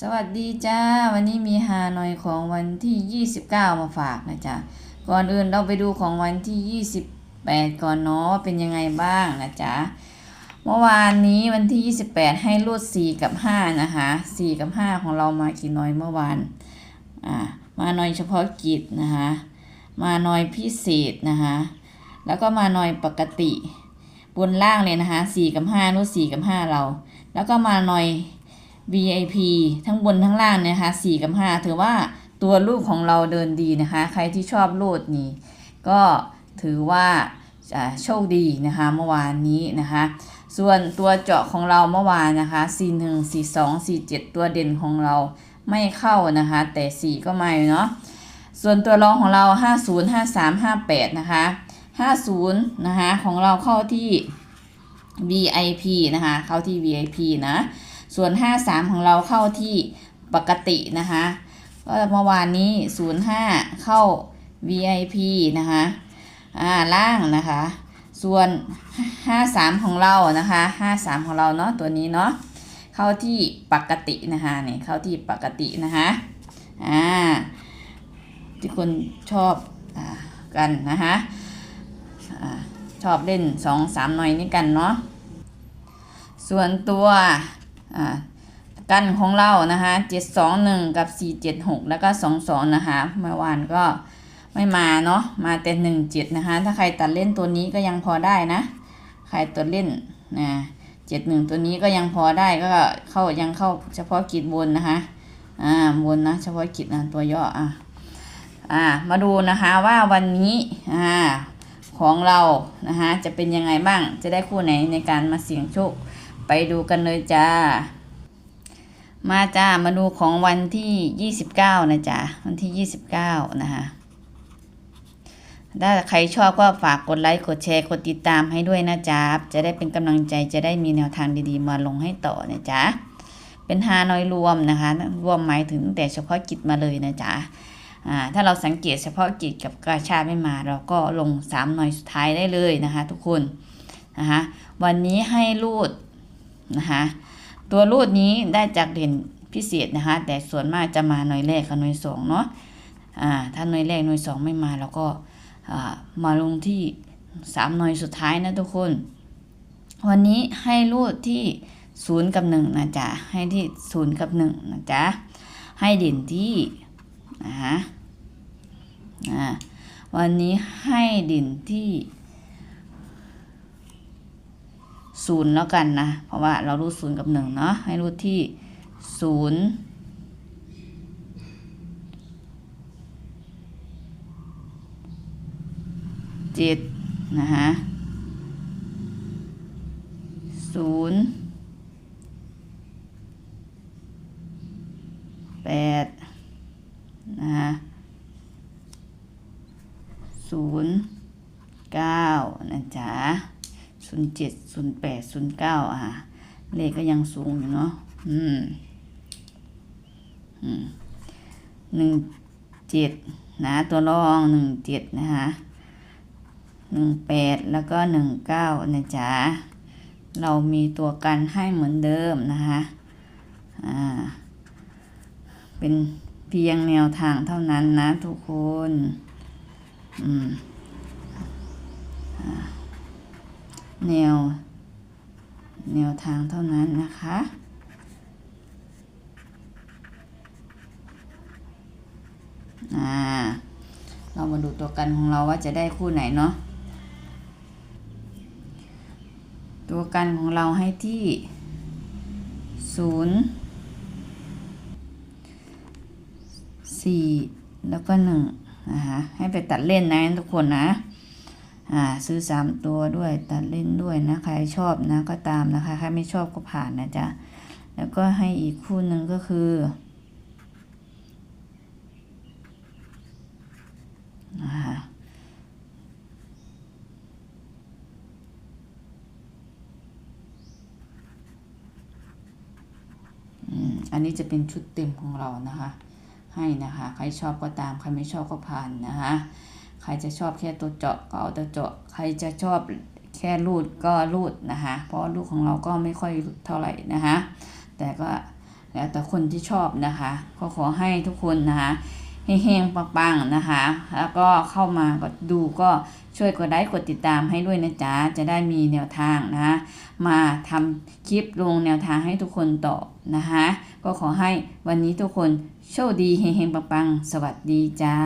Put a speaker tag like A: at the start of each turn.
A: สวัสดีจ้า วันนี้มีฮานอยของวันที่ 29 มาฝากนะจ๊ะ ก่อนอื่นเราไปดูของวันที่ 28 ก่อนเนาะว่าเป็นยังไงบ้างนะจ๊ะ เมื่อวานนี้วันที่ 28 ให้รูด4กับ 5 นะคะ4กับ 5 ของเรามากี่น้อยเมื่อวานอ่ามาหน่อยเฉพาะกิจนะคะมาหน่อยพิเศษนะคะแล้วก็มาหน่อยปกติ บนล่างเลยนะคะ4กับ5รูด4กับ 5 เรา แล้วก็มาหน่อย VIP ทั้งบนทั้งล่างเนยนะคะ4กับ 5 ถือว่าตัวลูกของเราเดินดีนะคะ ใครที่ชอบโลดนี้ก็ถือว่าอ่าโชคดีนะคะเมื่อวานนี้นะคะ ส่วนตัวเจาะของเราเมื่อวานนะคะ41 42 47 ตัวเด่นของเราไม่เข้านะคะ แต่ 4 ก็มาอยู่เนาะส่วนตัวรองของเรา 50 53 58 นะคะ 50 นะคะ ของเราเข้าที่ VIP นะคะ เข้าที่ VIP นะ ส่วน 53 ของเราเข้าที่ปกตินะคะก็เมื่อวานนี้ 05 เข้า VIP นะคะอ่าล่างนะคะ ส่วน 53 ของเรานะคะ 53 ของเราเนาะตัวนี้เนาะเข้าที่ปกตินะคะเนี่ยเข้าที่ปกตินะคะอ่าที่คนชอบอากันนะคะอาชอบเล่น2-3หน่อยนี่กันเนาะส่วนตัว อ่ากันของเรานะคะ721กับ476แล้วก็22นะคะเมื่อวานก็ไม่มาเนาะมาแต่17นะคะ ถ้าใครตัดเล่นตัวนี้ก็ยังพอได้นะ ใครตัวเล่นนะ71ตัวนี้ก็ยังพอได้ก็เข้ายังเข้าเฉพาะกิจบนนะคะอ่าบนนะเฉพาะกิจนะตัวย่ออะอ่ามาดูนะคะว่าวันนี้อ่าของเรานะคะจะเป็นยังไงบ้างจะได้คู่ไหนในการมาเสี่ยงโชค ไปดูกันเลยจ้า มาจ้ามาดูของวันที่ 29 นะจ๊ะวันที่ 29 นะคะถ้าใครชอบก็ฝากกดไลค์กดแชร์กดติดตามให้ด้วยนะจ๊ะจะได้เป็นกำลังใจจะได้มีแนวทางดีๆ มาลงให้ต่อนะจ๊ะเป็นฮานอยรวมนะคะ รวมหมายถึงแต่เฉพาะกิจมาเลยนะจ๊ะอ่าถ้าเราสังเกตเฉพาะกิจกับกาชาไม่มา เราก็ลง3หน่อยสุดท้ายได้เลยนะคะ ทุกคนนะคะวันนี้ให้รูด นะคะตัวรูดนี้ได้จากเด่นพิเศษนะคะ แต่ส่วนมากจะมาหน่วยแรกกับหน่วยสองเนาะอ่าถ้าหน่วยแรกหน่วยสองไม่มาเราก็อ่ามาลงที่สามหน่วยสุดท้ายนะทุกคน วันนี้ให้รูดที่ศูนย์กับหนึ่งนะจ๊ะให้ที่ศูนย์กับหนึ่งนะจ๊ะให้เด่นที่นะคะอ่าวันนี้ให้เด่นที่ ศูนย์แล้วกันนะ เพราะว่าเรารูดศูนย์กับหนึ่งเนาะให้รูดที่ศูนย์เจ็ดนะฮะศูนย์แปดนะฮะศูนย์เก้านะจ๊ะ ศูนย์เจ็ดศูนย์แปดศูนย์เก้าอะเลขก็ยังสูงอยู่เนาะอืมอืมหนึ่งเจ็ดนะตัวรองหนึ่งเจ็ดนะคะหนึ่งแปดแล้วก็หนึ่งเก้านะจ๊ะเรามีตัวกันให้เหมือนเดิมนะคะอ่าเป็นเพียงแนวทางเท่านั้นนะทุกคน อืมอ่า แนว แนวทางเท่านั้นนะคะ อ่า เรามาดูตัวกันของเราว่าจะได้คู่ไหนเนาะ ตัวกันของเราให้ที่ศูนย์สี่แล้วก็หนึ่งนะคะให้ไปตัดเล่นนะทุกคนนะ อ่าซื้อสามตัวด้วยตัดเล่นด้วยนะใครชอบนะก็ตามนะคะใครไม่ชอบก็ผ่านนะจ๊ะแล้วก็ให้อีกคู่หนึ่งก็คือนะคะอืมอันนี้จะเป็นชุดเต็มของเรานะคะ ให้นะคะ ใครชอบก็ตาม ใครไม่ชอบก็ผ่านนะคะ ครจะชอบแค่ตัวเจาะก็เอาตัวเจาะ ใครจะชอบแค่รูดก็รูดนะคะ เพราะรูดของเราก็ไม่ค่อยเท่าไหร่นะคะ แต่ก็แล้วแต่คนที่ชอบนะคะ ก็ขอให้ทุกคนนะคะเฮงๆปังๆนะคะ แล้วก็เข้ามาก็ดูก็ช่วยกดไลค์กดติดตามให้ด้วยนะจ๊ะ จะได้มีแนวทางนะคะ มาทำคลิปลงแนวทางให้ทุกคนต่อนะคะ ก็ขอให้วันนี้ทุกคนโชคดีเฮงๆปังๆสวัสดีจ้า